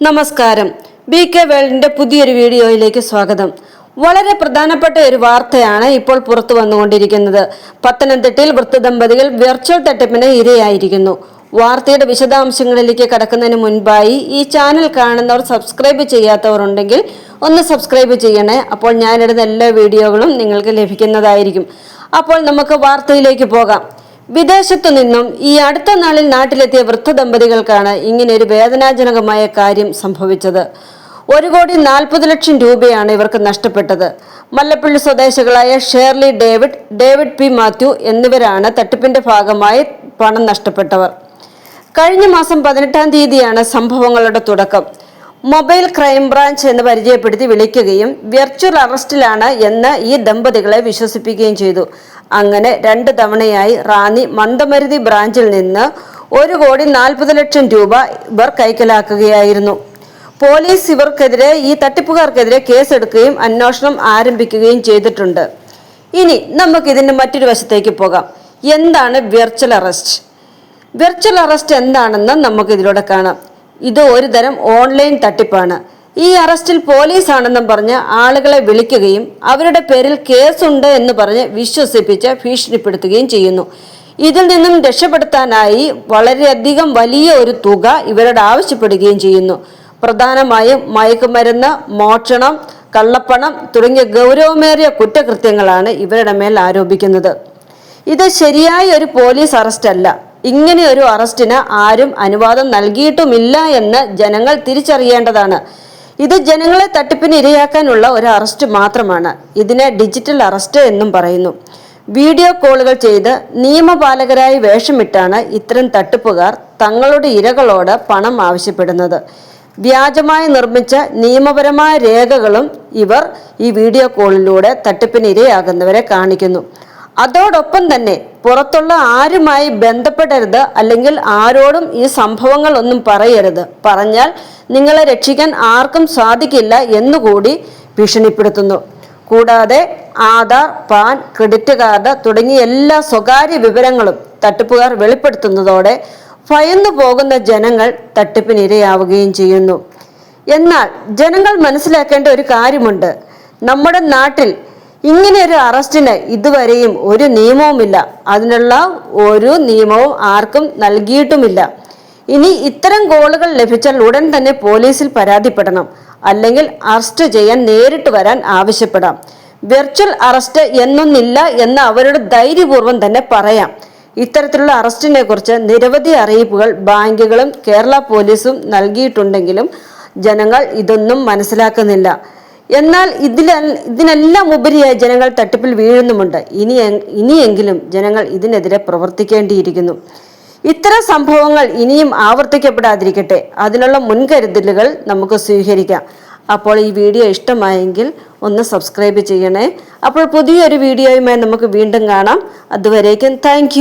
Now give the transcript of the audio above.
നമസ്കാരം. B K വേൾഡിന്റെ പുതിയൊരു വീഡിയോയിലേക്ക് സ്വാഗതം. വളരെ പ്രധാനപ്പെട്ട ഒരു വാർത്തയാണ് ഇപ്പോൾ പുറത്തു വന്നുകൊണ്ടിരിക്കുന്നത്. പത്തനംതിട്ടയിൽ വൃത്തദമ്പതികൾ വെർച്വൽ തട്ടിപ്പിന് ഇരയായിരിക്കുന്നു. വാർത്തയുടെ വിശദാംശങ്ങളിലേക്ക് കടക്കുന്നതിന് മുൻപായി ഈ ചാനൽ കാണുന്നവർ സബ്സ്ക്രൈബ് ചെയ്യാത്തവർ ഉണ്ടെങ്കിൽ ഒന്ന് സബ്സ്ക്രൈബ് ചെയ്യണേ. അപ്പോൾ ഞാനിടുന്ന എല്ലാ വീഡിയോകളും നിങ്ങൾക്ക് ലഭിക്കുന്നതായിരിക്കും. അപ്പോൾ നമുക്ക് വാർത്തയിലേക്ക് പോകാം. വിദേശത്തു നിന്നും ഈ അടുത്ത നാളിൽ നാട്ടിലെത്തിയ വൃദ്ധ ദമ്പതികൾക്കാണ് ഇങ്ങനെ ഒരു വേദനാജനകമായ കാര്യം സംഭവിച്ചത്. ഒരു കോടി നാൽപ്പത് ലക്ഷം രൂപയാണ് ഇവർക്ക് നഷ്ടപ്പെട്ടത്. മല്ലപ്പള്ളി സ്വദേശികളായ Shirley David David P Mathew എന്നിവരാണ് തട്ടിപ്പിന്റെ ഭാഗമായി പണം നഷ്ടപ്പെട്ടവർ. കഴിഞ്ഞ മാസം പതിനെട്ടാം തീയതിയാണ് സംഭവങ്ങളുടെ തുടക്കം. മൊബൈൽ ക്രൈം ബ്രാഞ്ച് എന്ന് പരിചയപ്പെടുത്തി വിളിക്കുകയും വെർച്വൽ അറസ്റ്റിലാണ് എന്ന് ഈ ദമ്പതികളെ വിശ്വസിപ്പിക്കുകയും ചെയ്തു. അങ്ങനെ രണ്ട് തവണയായി റാന്നി മന്ദമരുതി ബ്രാഞ്ചിൽ നിന്ന് ഒരു കോടി നാൽപ്പത് ലക്ഷം രൂപ ഇവർ കൈക്കലാക്കുകയായിരുന്നു. പോലീസ് ഇവർക്കെതിരെ ഈ തട്ടിപ്പുകാർക്കെതിരെ കേസെടുക്കുകയും അന്വേഷണം ആരംഭിക്കുകയും ചെയ്തിട്ടുണ്ട്. ഇനി നമുക്ക് ഇതിന്റെ മറ്റൊരു വശത്തേക്ക് പോകാം. എന്താണ് വെർച്വൽ അറസ്റ്റ്? വെർച്വൽ അറസ്റ്റ് എന്താണെന്ന് നമുക്ക് ഇതിലൂടെ കാണാം. ഇത് ഒരു തരം ഓൺലൈൻ തട്ടിപ്പാണ്. ഈ അറസ്റ്റിൽ പോലീസ് ആണെന്നും പറഞ്ഞ് ആളുകളെ വിളിക്കുകയും അവരുടെ പേരിൽ കേസുണ്ട് എന്ന് പറഞ്ഞ് വിശ്വസിപ്പിച്ച് ഭീഷണിപ്പെടുത്തുകയും ചെയ്യുന്നു. ഇതിൽ നിന്നും രക്ഷപ്പെടുത്താനായി വളരെയധികം വലിയ ഒരു തുക ഇവരോട് ആവശ്യപ്പെടുകയും ചെയ്യുന്നു. പ്രധാനമായും മയക്കുമരുന്ന് മോഷണം കള്ളപ്പണം തുടങ്ങിയ ഗൗരവമേറിയ കുറ്റകൃത്യങ്ങളാണ് ഇവരുടെ മേൽ ആരോപിക്കുന്നത്. ഇത് ശരിയായ ഒരു പോലീസ് അറസ്റ്റല്ല. ഇങ്ങനെ ഒരു അറസ്റ്റിന് ആരും അനുവാദം നൽകിയിട്ടുമില്ല എന്ന് ജനങ്ങൾ തിരിച്ചറിയേണ്ടതാണ്. ഇത് ജനങ്ങളെ തട്ടിപ്പിന് ഇരയാക്കാനുള്ള ഒരു അറസ്റ്റ് മാത്രമാണ്. ഇതിനെ ഡിജിറ്റൽ അറസ്റ്റ് എന്നും പറയുന്നു. വീഡിയോ കോളുകൾ ചെയ്ത് നിയമപാലകരായി വേഷമിട്ടാണ് ഇത്തരം തട്ടിപ്പുകാർ തങ്ങളുടെ ഇരകളോട് പണം ആവശ്യപ്പെടുന്നത്. വ്യാജമായി നിർമ്മിച്ച നിയമപരമായ രേഖകളും ഇവർ ഈ വീഡിയോ കോളിലൂടെ തട്ടിപ്പിന് ഇരയാകുന്നവരെ കാണിക്കുന്നു. അതോടൊപ്പം തന്നെ പുറത്തുള്ള ആരുമായി ബന്ധപ്പെടരുത് അല്ലെങ്കിൽ ആരോടും ഈ സംഭവങ്ങൾ ഒന്നും പറയരുത്. പറഞ്ഞാൽ നിങ്ങളെ രക്ഷിക്കാൻ ആർക്കും സാധിക്കില്ല എന്നുകൂടി ഭീഷണിപ്പെടുത്തുന്നു. കൂടാതെ ആധാർ പാൻ ക്രെഡിറ്റ് കാർഡ് തുടങ്ങിയ എല്ലാ സ്വകാര്യ വിവരങ്ങളും തട്ടിപ്പുകാർ വെളിപ്പെടുത്തുന്നതോടെ ഭയന്നു പോകുന്ന ജനങ്ങൾ തട്ടിപ്പിനിരയാവുകയും ചെയ്യുന്നു. എന്നാൽ ജനങ്ങൾ മനസ്സിലാക്കേണ്ട ഒരു കാര്യമുണ്ട്. നമ്മുടെ നാട്ടിൽ ഇങ്ങനെ ഒരു അറസ്റ്റിന് ഇതുവരെയും ഒരു നിയമവുമില്ല. അതിനുള്ള ഒരു നിയമവും ആർക്കും നൽകിയിട്ടുമില്ല. ഇനി ഇത്തരം കോളുകൾ ലഭിച്ചാൽ ഉടൻ തന്നെ പോലീസിൽ പരാതിപ്പെടണം. അല്ലെങ്കിൽ അറസ്റ്റ് ചെയ്യാൻ നേരിട്ട് വരാൻ ആവശ്യപ്പെടാം. വെർച്വൽ അറസ്റ്റ് എന്നൊന്നില്ല എന്ന് അവരോട് ധൈര്യപൂർവം തന്നെ പറയാം. ഇത്തരത്തിലുള്ള അറസ്റ്റിനെ കുറിച്ച് നിരവധി അറിയിപ്പുകൾ ബാങ്കുകളും കേരള പോലീസും നൽകിയിട്ടുണ്ടെങ്കിലും ജനങ്ങൾ ഇതൊന്നും മനസ്സിലാക്കുന്നില്ല. എന്നാൽ ഇതിൽ ഇതിനെല്ലാം ഉപരിയായി ജനങ്ങൾ തട്ടിപ്പിൽ വീഴുന്നുമുണ്ട്. ഇനി ഇനിയെങ്കിലും ജനങ്ങൾ ഇതിനെതിരെ പ്രവർത്തിക്കേണ്ടിയിരിക്കുന്നു. ഇത്തരം സംഭവങ്ങൾ ഇനിയും ആവർത്തിക്കപ്പെടാതിരിക്കട്ടെ. അതിനുള്ള മുൻകരുതലുകൾ നമുക്ക് സ്വീകരിക്കാം. അപ്പോൾ ഈ വീഡിയോ ഇഷ്ടമായെങ്കിൽ ഒന്ന് സബ്സ്ക്രൈബ് ചെയ്യണേ. അപ്പോൾ പുതിയൊരു വീഡിയോയുമായി നമുക്ക് വീണ്ടും കാണാം. അതുവരേക്കും താങ്ക്